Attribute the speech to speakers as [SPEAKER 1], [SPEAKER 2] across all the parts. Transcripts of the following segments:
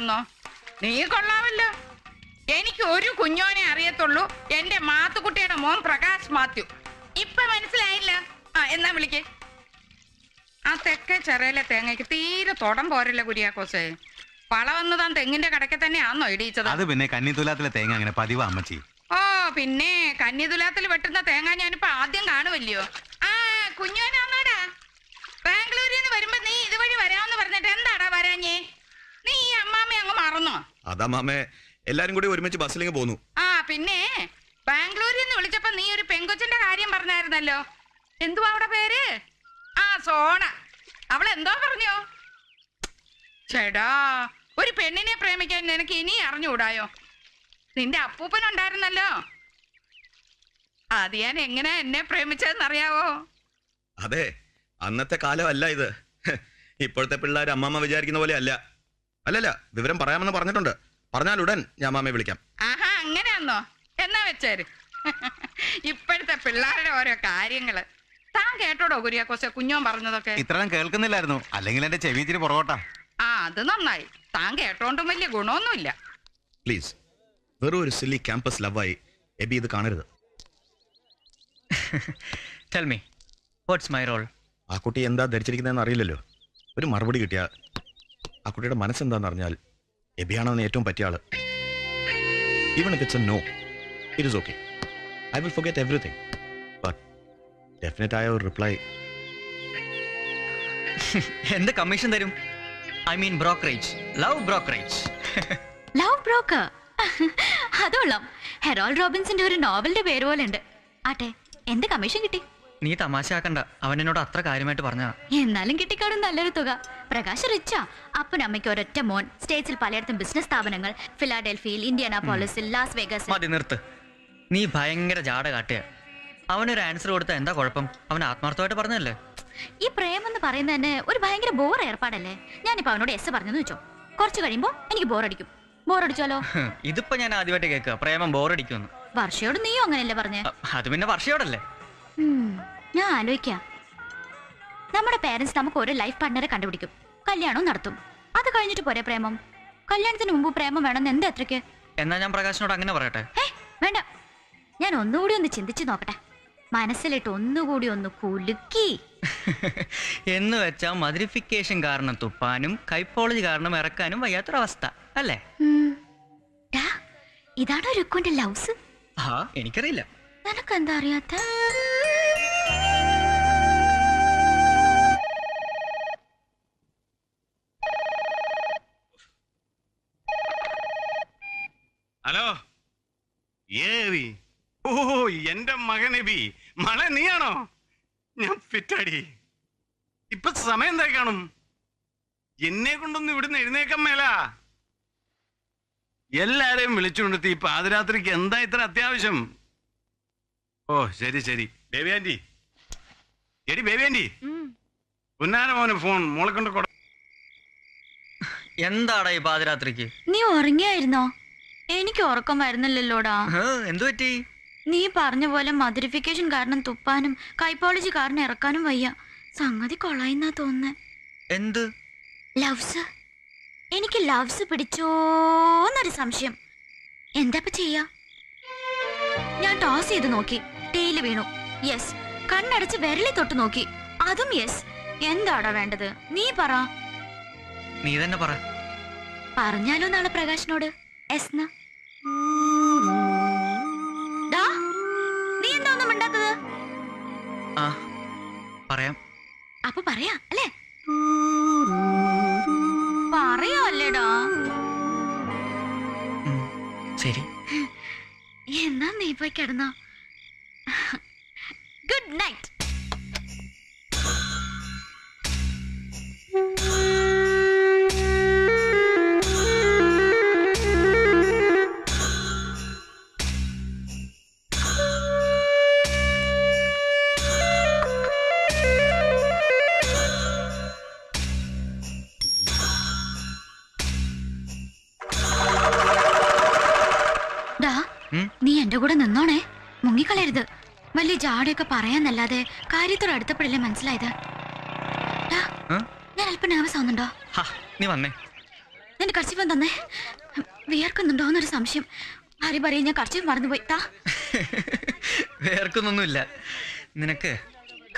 [SPEAKER 1] ആണെന്നോ നീ കൊള്ളാമല്ലോ. എനിക്ക് ഒരു കുഞ്ഞോനെ അറിയത്തുള്ളൂ. എന്റെ മാത്തുക്കുട്ടിയുടെ മോൻ പ്രകാശ് മാത്യു. ഇപ്പൊ മനസ്സിലായില്ല? ആ എന്നാ വിളിക്കേ. ആ തെക്കേ ചെറയിലെ തേങ്ങയ്ക്ക് തീരെ തൊടം പോരല്ല കുര്യാക്കോസേ? പള വന്ന് താൻ തെങ്ങിന്റെ കടക്കെ തന്നെയാണോ ഇടിയിച്ചത്.
[SPEAKER 2] അത് പിന്നെ കന്നിത്തുലാത്തിലെ തേങ്ങ അങ്ങനെ പതിവാ അമ്മച്ചി.
[SPEAKER 1] ഓ പിന്നെ കന്നിതുലാത്തിൽ വെട്ടുന്ന തേങ്ങ ഞാനിപ്പോ ആദ്യം കാണുമല്ലയോ ആ കുഞ്ഞോനാന്നാടാ. ബാംഗ്ലൂരിൽ നിന്ന് വരുമ്പോ നീ ഇതുവഴി വരാമെന്ന് പറഞ്ഞിട്ട് എന്താടാ വരാഞ്ഞേ? മറന്നോ
[SPEAKER 3] അതാ മാമേ എല്ലാരും കൂടി ഒരുമിച്ച് ബസ്സിലേക്ക് പോന്നു.
[SPEAKER 1] ആ പിന്നെ ബാംഗ്ലൂരിൽ നിന്ന് വിളിച്ചപ്പോ നീ ഒരു പെങ്കൊച്ചിന്റെ കാര്യം പറഞ്ഞായിരുന്നല്ലോ. എന്തുവാ അവിടെ പേര്? ആ സോണ. അവൾ എന്തോ പറഞ്ഞോ? ചേടാ ഒരു പെണ്ണിനെ പ്രേമിക്കാൻ നിനക്ക് ഇനി അറിഞ്ഞുകൂടായോ? നിന്റെ അപ്പൂപ്പൻ ഉണ്ടായിരുന്നല്ലോ. അത് ഞാൻ എങ്ങനെ എന്നെ പ്രേമിച്ചതെന്നറിയാവോ?
[SPEAKER 3] അതെ അന്നത്തെ കാലമല്ല ഇത്. ഇപ്പോഴത്തെ പിള്ളേർ അമ്മമ്മ വിചാരിക്കുന്ന പോലെ അല്ല. അല്ലല്ല വിവരം പറയാമെന്ന് പറഞ്ഞിട്ടുണ്ട്. പറഞ്ഞാൽ ഉടൻ ഞാൻ മാമയെ വിളിക്കാം.
[SPEAKER 1] ആഹാ അങ്ങനെയാന്നോ? എന്നാ വെച്ചേര്. ഇപ്പോഴത്തെ പിള്ളേരുടെ ഓരോ കാര്യങ്ങൾ. താൻ കേട്ടോടോ കുര്യാക്കോസെ കുഞ്ഞോൻ പറഞ്ഞതൊക്കെ?
[SPEAKER 2] ഇത്രയും കേൾക്കുന്നില്ലായിരുന്നു. അല്ലെങ്കിൽ എന്റെ ചെവി ഇച്ചിരി പുറകോട്ടാ.
[SPEAKER 1] ആ അത് നന്നായി. താൻ കേട്ടോണ്ടും വലിയ ഗുണമൊന്നുമില്ല.
[SPEAKER 3] പ്ലീസ് വെറും ഒരു സില്ലി ക്യാമ്പസ് ലവായി എബി ഇത് കാണരുത്.
[SPEAKER 4] Tell me what's my role
[SPEAKER 3] ആ കുട്ടി എന്താ ധരിച്ചിരിക്കുന്നതെന്ന് അറിയില്ലല്ലോ. ഒരു മറുപടി കിട്ടിയ ആ കുട്ടിയുടെ മനസ്സെന്താന്ന് അറിഞ്ഞാൽ എബിയാണെന്ന് ഏറ്റവും പറ്റിയ ആൾ. Even if it's a no it is okay I will forget everything but definite ആയ ഒരു റിപ്ലൈ
[SPEAKER 4] എന്ത് കമ്മീഷൻ തരും? I mean brokerage love brokerage
[SPEAKER 5] love broker അതോളം. Harold റോബിൻസിന്റെ ഒരു നോവലിന്റെ പേര് പോലെ ഉണ്ട് ആട്ടെ എന്ത് കമ്മീഷൻ കിട്ടി?
[SPEAKER 4] നീ തമാശയാക്കണ്ട. അവൻ എന്നോട് അത്ര കാര്യമായിട്ട് പറഞ്ഞതാ.
[SPEAKER 5] എന്നാലും കിട്ടിക്കാടും നല്ലൊരു തുക. പ്രകാശ് റിച്ചാ. അപ്പനമ്മയ്ക്ക് ഒരൊറ്റ മോൻ. സ്റ്റേറ്റ്സിൽ പലയിടത്തും ബിസിനസ് സ്ഥാപനങ്ങൾ. ഫിലാഡൽഫിയിൽ ഇന്ത്യാനാപോളിസിൽ ലാസ് വേഗസ്
[SPEAKER 4] മതി നിർത്ത്. നീ ഭയങ്കര ജാട കാട്ടുക അവനൊരു ആൻസർ കൊടുത്താൽ എന്താ കുഴപ്പം? അവൻ ആത്മാർത്ഥമായിട്ട് പറഞ്ഞല്ലേ
[SPEAKER 5] ഈ പ്രേമം എന്ന് പറയുന്നത് തന്നെ ഒരു ഭയങ്കര ബോർ ഏർപ്പാടല്ലേ? ഞാനിപ്പോ അവനോട് എസ് പറഞ്ഞെന്ന് വെച്ചോ. കുറച്ച് കഴിയുമ്പോ എനിക്ക് ബോറടിക്കും ബോറടിച്ചാലോ
[SPEAKER 4] ഇതിപ്പോ ഞാൻ ആദ്യമായിട്ട് കേൾക്കുക. പ്രേമം ബോറടിക്കുമെന്ന്
[SPEAKER 5] വർഷയോട് നീയോ അങ്ങനെയല്ലേ പറഞ്ഞേ?
[SPEAKER 4] അത് പിന്നെ വർഷയോടല്ലേ?
[SPEAKER 5] ഞാൻ ആലോചിക്കാം. നമ്മുടെ പേരൻസ് നമുക്ക് ഒരു ലൈഫ് പാർട്ട്ണറെ കണ്ടുപിടിക്കും. കല്യാണവും നടത്തും. അത് കഴിഞ്ഞിട്ട് പോരെ പ്രേമം? കല്യാണത്തിന് മുമ്പ് പ്രേമം വേണമെന്ന് എന്താ അത്രയ്ക്ക്?
[SPEAKER 4] എന്നാ ഞാൻ പ്രകാശിനോട് അങ്ങനെ പറയട്ടെ?
[SPEAKER 5] വേണ്ട. ഞാൻ ഒന്നുകൂടി ഒന്ന് ചിന്തിച്ചു നോക്കട്ടെ. മനസ്സിലിട്ട് ഒന്നുകൂടി ഒന്ന് കുലുക്കി.
[SPEAKER 4] എന്ന് വെച്ചാൽ മദിരിഫിക്കേഷൻ കാരണം തുപ്പാനും കൈപ്പോളജി കാരണം ഇറക്കാനും വയ്യാത്തൊരവസ്ഥ. അല്ലേ?
[SPEAKER 5] ഇതാണോ രുക്കുവിന്റെ ലൗസ്?
[SPEAKER 4] എനിക്കറിയില്ല.
[SPEAKER 5] നിനക്കെന്താ അറിയാത്ത?
[SPEAKER 6] ഹലോ? ഏവി ഓ എന്റെ മകൻ എബി. മഴ നീയാണോ? ഞാൻ ഫിറ്റാടി. ഇപ്പൊ സമയം എന്താ കാണും? എന്നെ കൊണ്ടൊന്നും ഇവിടുന്ന് എഴുന്നേക്കാൻ മേല. എല്ലാരെയും വിളിച്ചുകൊണ്ടെത്തി ഈ പാതിരാത്രിക്ക് എന്താ ഇത്ര അത്യാവശ്യം? ഓ ശരി ശരി. ബേബി ആന്റി എടി ബേബി ആന്റി മോനെ മോന് ഫോൺ മോളെ കൊണ്ട് കൊടു
[SPEAKER 4] എന്താടാ ഈ പാതിരാത്രിക്ക്?
[SPEAKER 5] നീ ഉറങ്ങിയായിരുന്നോ? എനിക്ക് ഉറക്കം വരുന്നില്ലല്ലോടാ.
[SPEAKER 4] എന്തു പറ്റി?
[SPEAKER 5] നീ പറഞ്ഞ പോലെ മധുരിഫിക്കേഷൻ കാരണം തുപ്പാനും കൈപ്പോളജി കാരണം ഇറക്കാനും വയ്യ. സംഗതി കൊള്ളായിന്നാ തോന്നുന്നേ.
[SPEAKER 4] എന്ത്?
[SPEAKER 5] ലവ്സ്. എനിക്ക് ലവ്സ് പിടിച്ചോന്നൊരു സംശയം. എന്താ ചെയ്യാ? ഞാൻ ടോസ് ചെയ്ത് നോക്കി. ടേയിൽ വീണു. യെസ് കണ്ണടച്ച് വിരലി തൊട്ട് നോക്കി. അതും യെസ് എന്താടാ വേണ്ടത്? നീ പറ.
[SPEAKER 4] നീ തന്നെ പറ.
[SPEAKER 5] പറഞ്ഞാലോ നാളെ പ്രകാശിനോട്? എസ് ന്ന്. നീ എന്താ ഒന്നും മിണ്ടാത്തത്?
[SPEAKER 4] പറയാം.
[SPEAKER 5] അപ്പൊ പറയാ അല്ലേ? പറയാ അല്ലേടാ
[SPEAKER 4] ശരി.
[SPEAKER 5] എന്നാ നീ പോയി കിടന്നോ. നീ എന്റെ കൂടെ നിന്നോണേ. മുങ്ങിക്കളയരുത്. വലിയ ജാടയൊക്കെ പറയാന്നല്ലാതെ കാര്യത്തോട് അടുത്തപ്പോഴല്ലേ മനസ്സിലായത്? ഞാൻ അല്പം nervous ആവുന്നുണ്ടോ?
[SPEAKER 4] നീ വന്നേ.
[SPEAKER 5] നിന്റെ കർച്ചിപ്പം തന്നേ വിയർക്കുന്നുണ്ടോ എന്നൊരു സംശയം. ആരും പറയും ഞാൻ കർച്ചിപ്പം മറന്നുപോയി. താ
[SPEAKER 4] വേർക്കുന്നൊന്നുമില്ല നിനക്ക്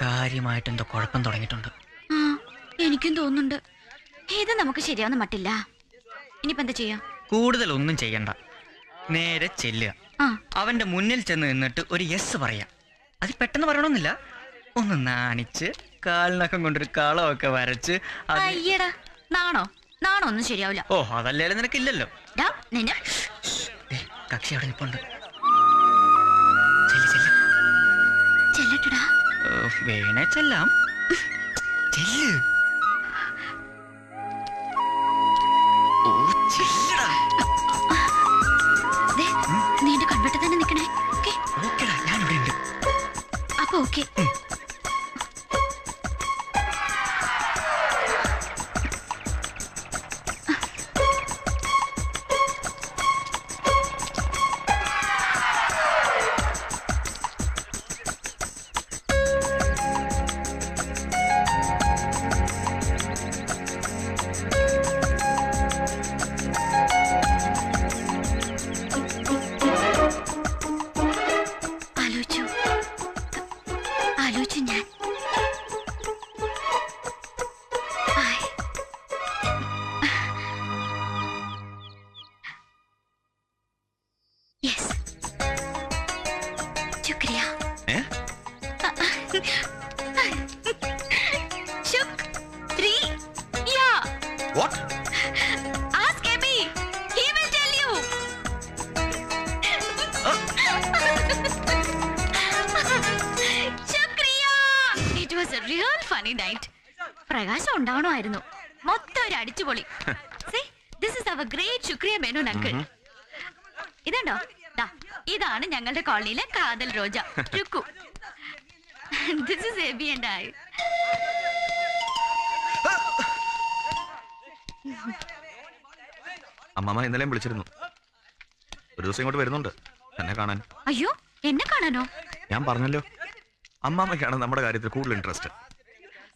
[SPEAKER 4] കാര്യമായിട്ട് എന്തോ കുഴപ്പം തുടങ്ങിയിട്ടുണ്ട്.
[SPEAKER 5] എനിക്കും തോന്നുന്നുണ്ട്. ഇത് നമുക്ക് ശരിയാവുന്ന മട്ടില്ല. ഇനിയിപ്പോ എന്താ ചെയ്യാം?
[SPEAKER 4] കൂടുതൽ ഒന്നും ചെയ്യണ്ട. നേരെ ചെല്ലുക. അവന്റെ മുന്നിൽ ചെന്ന് നിന്നിട്ട് ഒരു യെസ് പറയാം. അത് പെട്ടെന്ന് പറയണമെന്നില്ല ഒന്ന് നാണിച്ച് കാലിനക്കം കൊണ്ടൊരു കളമൊക്കെ വരച്ച്
[SPEAKER 5] അയ്യടാ നാണോ? നാണോ ഒന്നും ശരിയാവില്ല.
[SPEAKER 4] ഓ അതല്ലേ നിനക്കില്ലല്ലോ. കക്ഷി അവിടെ നിൽപ്പുണ്ട് വേണേ ചെല്ലാം. ചെല്ല്.
[SPEAKER 5] ഓക്കെ ശുക്രിയ
[SPEAKER 3] ഏ
[SPEAKER 5] ശുക്രിയ
[SPEAKER 3] what
[SPEAKER 5] Ask Abby. He will tell you. ശുക്രിയ. It was a real funny night. പ്രകാശം ഉണ്ടാവണമായിരുന്നു മൊത്തം ഒരു അടിച്ചുപൊളി this is our great ശുക്രിയ മേനോൻ അങ്കിൾ ഇതുണ്ടോ ദാ, ഇതാണ് ഞങ്ങളുടെ കോളനിയിലെ കാതൽ Roja. Rukku. This is Abby and I
[SPEAKER 3] അമ്മമ്മ ഇന്നലെയും വിളിച്ചിരുന്നു. ഒരു ദിവസം ഇങ്ങോട്ട് വരുന്നുണ്ട്. എന്നെ കാണാൻ.
[SPEAKER 5] അയ്യോ എന്നെ കാണാനോ?
[SPEAKER 3] ഞാൻ പറഞ്ഞല്ലോ. അമ്മാമ്മയ്ക്കാണ് നമ്മുടെ കാര്യത്തിൽ കൂടുതൽ ഇൻട്രസ്റ്റ്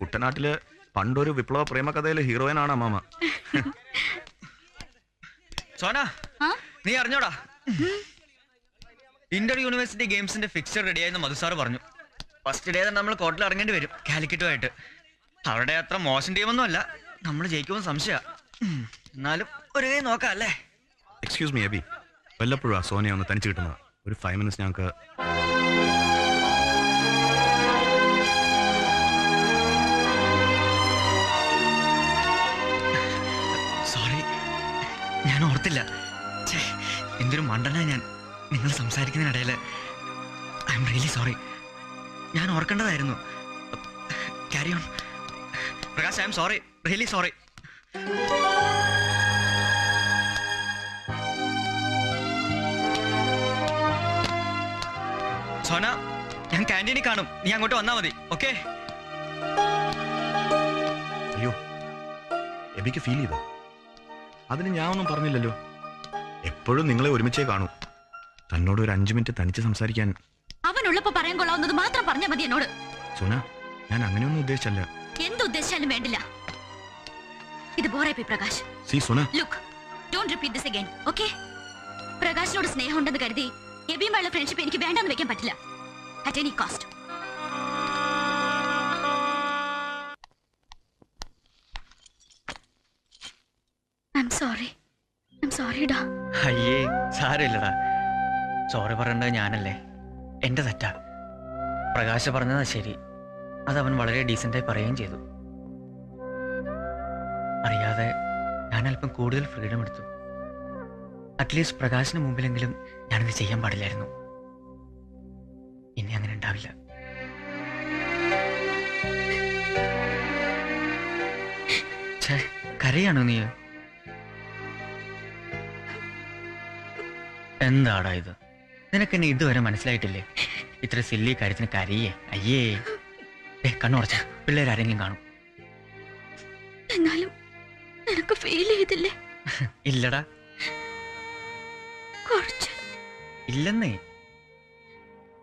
[SPEAKER 3] കുട്ടനാട്ടിൽ പണ്ടൊരു വിപ്ലവ പ്രേമകഥയിലെ ഹീറോയിനാണ് അമ്മാമ.
[SPEAKER 4] സോന
[SPEAKER 5] ആ?
[SPEAKER 4] നീ അറിഞ്ഞോടാ? ഇന്റർ യൂണിവേഴ്സിറ്റി ഗെയിംസിന്റെ ഫിക്സർ റെഡിയായെന്ന് മധുസാർ പറഞ്ഞു. ഫസ്റ്റ് ഡേ തന്നെ നമ്മൾ കോർട്ടിൽ ഇറങ്ങേണ്ടി വരും കാലിക്കറ്റുമായിട്ട്. അവരുടെ അത്ര മോശം ടീമൊന്നും അല്ല. നമ്മൾ ജയിക്കുമെന്ന് സംശയ. എന്നാലും ഒരു കൈ നോക്കാം അല്ലേ?
[SPEAKER 3] എക്സ്ക്യൂസ് മീ അബി വല്ലപ്പോഴും ആ സോനിയ ഒന്ന് തനിച്ച് കിട്ടുന്നത്. ഒരു ഫൈവ് മിനിറ്റ്സ് ഞങ്ങൾക്ക്
[SPEAKER 4] സോറി ഞാൻ ഓർത്തില്ല. എന്തൊരു മണ്ടനാ ഞാൻ. നിങ്ങൾ സംസാരിക്കുന്നതിനിടയിൽ ഐ എം റിയലി സോറി ഞാൻ ഓർക്കേണ്ടതായിരുന്നു. Carry on Prakash I am sorry really sorry Sona ഞാൻ ക്യാന്റീനിൽ കാണും. നീ അങ്ങോട്ട് വന്നാൽ മതി. ഓക്കെ
[SPEAKER 3] അയ്യോ എബിക്ക് ഫീൽ ചെയ്തോ? അതിന് ഞാൻ ഒന്നും പറഞ്ഞില്ലല്ലോ. എപ്പോഴും നിങ്ങളെ ഒരുമിച്ചേ കാണൂ. തന്നോട് ഒരു അഞ്ചു മിനിറ്റ് തനിച്ച് സംസാരിക്കാൻ.
[SPEAKER 5] അവനുള്ളപ്പോ പറയാൻ കൊള്ളാവുന്നത് മാത്രം പറഞ്ഞാൽ മതി എന്നോട്.
[SPEAKER 3] സോന ഞാൻ അങ്ങനെയൊന്നും ഉദ്ദേശിച്ചല്ല.
[SPEAKER 5] എന്തുദ്ദേശിച്ചാലും വേണ്ടില്ല. ഇത് ബോറെ P Prakash.
[SPEAKER 3] See Sona.
[SPEAKER 5] Look don't repeat this again okay പ്രകാശിനോട് സ്നേഹമുണ്ടെന്ന് കരുതി എബിയുമായുള്ള ഫ്രണ്ട്ഷിപ്പ് എനിക്ക് വേണ്ടെന്ന് വെക്കാൻ പറ്റില്ല. At any cost I am sorry സോറിടാ
[SPEAKER 4] അയ്യേ സാരമില്ലടാ. സോറി പറയേണ്ടത് ഞാനല്ലേ? എന്റെ തെറ്റാ. പ്രകാശ് പറഞ്ഞത് ശരി. അത് അവൻ വളരെ ഡീസന്റായി പറയുകയും ചെയ്തു. അറിയാതെ ഞാൻ അല്പം കൂടുതൽ ഫ്രീഡം എടുത്തു. അറ്റ്ലീസ്റ്റ് പ്രകാശിന് മുമ്പിലെങ്കിലും ഞാനത് ചെയ്യാൻ പാടില്ലായിരുന്നു. ഇനി അങ്ങനെ ഉണ്ടാവില്ല. കരയാണോ നീ? എന്താടാ ഇത്? നിനക്ക് എന്നെ ഇതുവരെ മനസ്സിലായിട്ടില്ലേ? ഇത്ര സില്ലി കാര്യത്തിന് കരിയേ അയ്യേ. ഏ കണ്ണുറച്ച പിള്ളേരാരെങ്കിലും കാണും.
[SPEAKER 5] എന്നാലും നിനക്ക് ഫീൽ ചെയ്തില്ലേ?
[SPEAKER 4] ഇല്ലടാ.
[SPEAKER 5] കുറച്ച്.
[SPEAKER 4] ഇല്ലെന്നേ.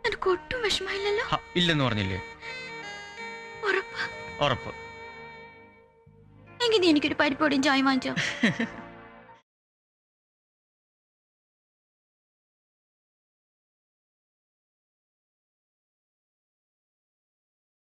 [SPEAKER 5] നിനക്ക് ഒട്ടും വിഷമമില്ലല്ലോ?
[SPEAKER 4] ഇല്ലെന്ന് പറഞ്ഞില്ലേ?
[SPEAKER 5] ഉറപ്പ്.
[SPEAKER 4] ഉറപ്പ്.
[SPEAKER 5] എങ്കിൽ നീ എനിക്കൊരു പരിപ്പോടിയും ചായ വാങ്ങിച്ചോ?